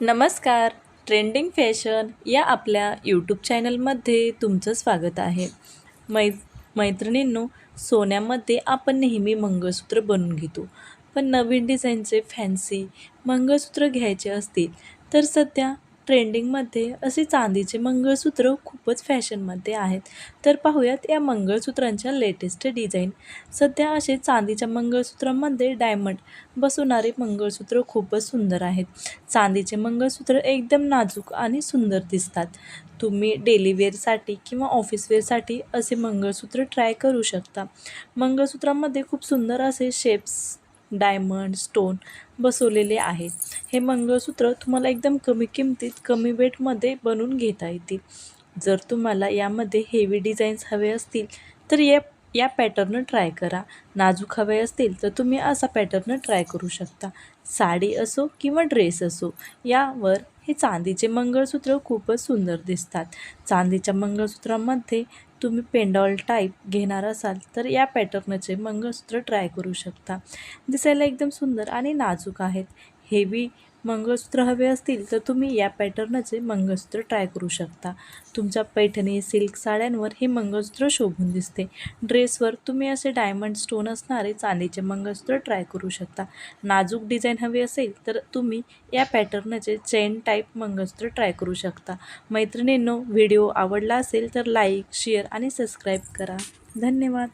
नमस्कार. Trending fashion या आपल्या यूट्यूब चॅनलमध्ये तुमचं स्वागत आहे. मै मैत्रिणींनो सोन्यामध्ये आपण नेहमी मंगळसूत्र बनवून घेतो. पण नवीन डिझाईनचे फॅन्सी मंगळसूत्र घ्यायचे असतील तर सध्या ट्रेंडिंगमध्ये असे चांदीचे मंगळसूत्र खूपच फॅशनमध्ये आहेत. तर पाहूयात या मंगळसूत्रांच्या लेटेस्ट डिझाईन. सध्या असे चांदीच्या मंगळसूत्रांमध्ये डायमंड बसवणारे मंगळसूत्र खूपच सुंदर आहेत. चांदीचे मंगळसूत्र एकदम नाजूक आणि सुंदर दिसतात. तुम्ही डेली वेअरसाठी किंवा ऑफिस वेअरसाठी असे मंगळसूत्र ट्राय करू शकता. मंगळसूत्रामध्ये खूप सुंदर असे शेप्स डायमंड स्टोन बसवलेले आहेत. हे मंगळसूत्र तुम्हाला एकदम कमी किमतीत कमी वेटमध्ये बनवून घेता येतील. जर तुम्हाला यामध्ये हेवी डिझाईन्स हवे असतील तर या या पॅटर्न ट्राय करा. नाजूक हवे असतील तर तुम्ही असा पॅटर्न ट्राय करू शकता. साडी असो किंवा ड्रेस असो यावर हे चांदीचे मंगळसूत्र खूपच सुंदर दिसतात. चांदीच्या मंगळसूत्रामध्ये तुम्ही पेंडॉल टाईप घेणार असाल तर या पॅटर्नचे मंगळसूत्र ट्राय करू शकता. दिसायला एकदम सुंदर आणि नाजूक आहेत. हेवी मंगळसूत्र हवे असतील तर तुम्ही या पॅटर्नचे मंगळसूत्र ट्राय करू शकता. तुमच्या पैठणी सिल्क साड्यांवर हे मंगळसूत्र शोभून दिसते. ड्रेसवर तुम्ही असे डायमंड स्टोन असणारे चांदीचे मंगळसूत्र ट्राय करू शकता. नाजूक डिझाईन हवी असेल तर तुम्ही या पॅटर्नचे चेन टाईप मंगळसूत्र ट्राय करू शकता. मैत्रिणींनो व्हिडिओ आवडला असेल तर लाईक शेअर आणि सबस्क्राईब करा. धन्यवाद.